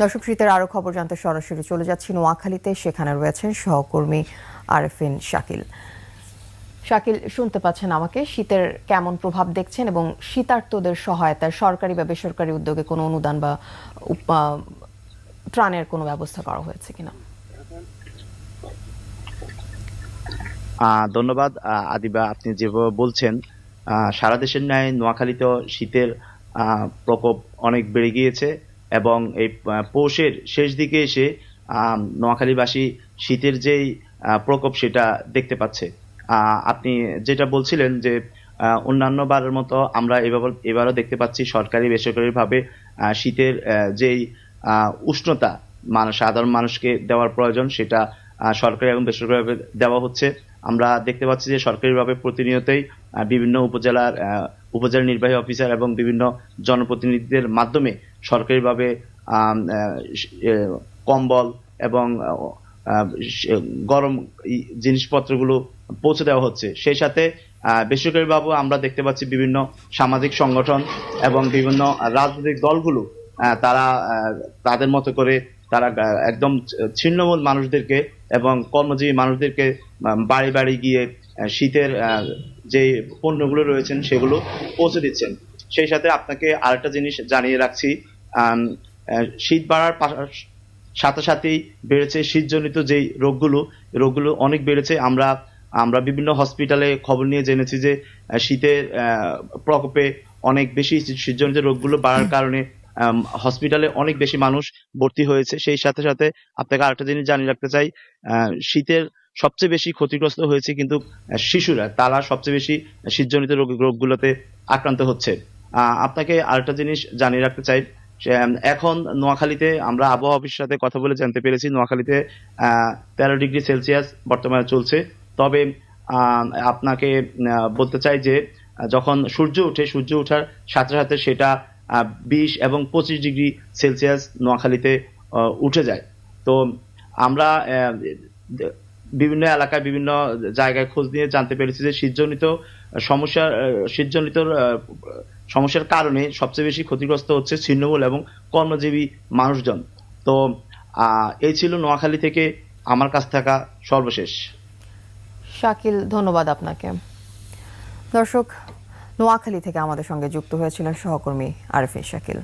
দর্শক শীতের আরও খবর জানতে সরাসরি চলে যাচ্ছি। নোয়াখালীতে সেখানে রয়েছেন সহকর্মী আরেফিন শাকিল। শাকিল, শুনতে পাচ্ছেন আমাকে? শীতের কেমন প্রভাব দেখছেন এবং শীতার্তদের সহায়তায় সরকারি বা বেসরকারি উদ্যোগে কোনো অনুদান বা ত্রাণের কোনো ব্যবস্থা করা হয়েছে কিনা? ধন্যবাদ। আদিবা, আপনি যেভাবে বলছেন সারা দেশের ন্যায় নোয়াখালীতেও শীতের প্রকোপ অনেক বেড়ে গিয়েছে। এবং এই পৌষের শেষ দিকে এসে নোয়াখালীবাসী শীতের যেই প্রকোপ সেটা দেখতে পাচ্ছে। আপনি যেটা বলছিলেন যে অন্যান্য বারের মতো আমরা এবার এবারও দেখতে পাচ্ছি সরকারি, বেসরকারিভাবে শীতের যেই উষ্ণতা, মানুষ, সাধারণ মানুষকে দেওয়ার প্রয়োজন সেটা সরকারি এবং বেসরকারিভাবে দেওয়া হচ্ছে। আমরা দেখতে পাচ্ছি যে সরকারিভাবে প্রতিনিয়তই বিভিন্ন উপজেলার উপজেলা নির্বাহী অফিসার এবং বিভিন্ন জনপ্রতিনিধিদের মাধ্যমে সরকারিভাবে কম্বল এবং গরম জিনিসপত্রগুলো পৌঁছে দেওয়া হচ্ছে। সেই সাথে বেসরকারিভাবে আমরা দেখতে পাচ্ছি বিভিন্ন সামাজিক সংগঠন এবং বিভিন্ন রাজনৈতিক দলগুলো তারা তাদের মতো করে তারা একদম ছিন্নমূল মানুষদেরকে এবং কর্মজীবী মানুষদেরকে বাড়ি বাড়ি গিয়ে শীতের যে পণ্যগুলো রয়েছেন সেগুলো পৌঁছে দিচ্ছেন। সেই সাথে আপনাকে আরেকটা জিনিস জানিয়ে রাখছি শীত বাড়ার সাথে সাথেই বেড়েছে শীতজনিত যেই রোগগুলো রোগগুলো অনেক বেড়েছে। আমরা আমরা বিভিন্ন হসপিটালে খবর নিয়ে জেনেছি যে শীতের প্রকোপে অনেক বেশি শীতজনিত রোগগুলো বাড়ার কারণে হসপিটালে অনেক বেশি মানুষ ভর্তি হয়েছে। সেই সাথে সাথে আপনাকে আরেকটা জিনিস জানিয়ে রাখতে চাই শীতের সবচেয়ে বেশি ক্ষতিগ্রস্ত হয়েছে কিন্তু শিশুরা তারা সবচেয়ে বেশি শীতজনিত রোগ রোগগুলোতে আক্রান্ত হচ্ছে। আপনাকে আরেকটা জিনিস জানিয়ে রাখতে চাই এখন নোয়াখালীতে আমরা আবহাওয়া অফিসের সাথে কথা বলে জানতে পেরেছি, নোয়াখালীতে তেরো ডিগ্রি সেলসিয়াস বর্তমানে চলছে। তবে আপনাকে বলতে চাই যে, যখন সূর্য ওঠে, সূর্য ওঠার সাথে সাথে সেটা বিশ এবং পঁচিশ ডিগ্রি সেলসিয়াস নোয়াখালীতে উঠে যায়। তো আমরা বিভিন্ন এলাকায় বিভিন্ন জায়গায় খোঁজ নিয়ে জানতে পেরেছি যে শীতজনিত সমস্যা শীতজনিত সমস্যার কারণে সবচেয়ে বেশি ক্ষতিগ্রস্ত হচ্ছে ছিন্নমূল এবং কর্মজীবী মানুষজন। তো এই ছিল নোয়াখালী থেকে আমার কাছ থাকা সর্বশেষ। শাকিল, ধন্যবাদ আপনাকে। দর্শক, নোয়াখালী থেকে আমাদের সঙ্গে যুক্ত হয়েছিলেন সহকর্মী আরেফিন শাকিল।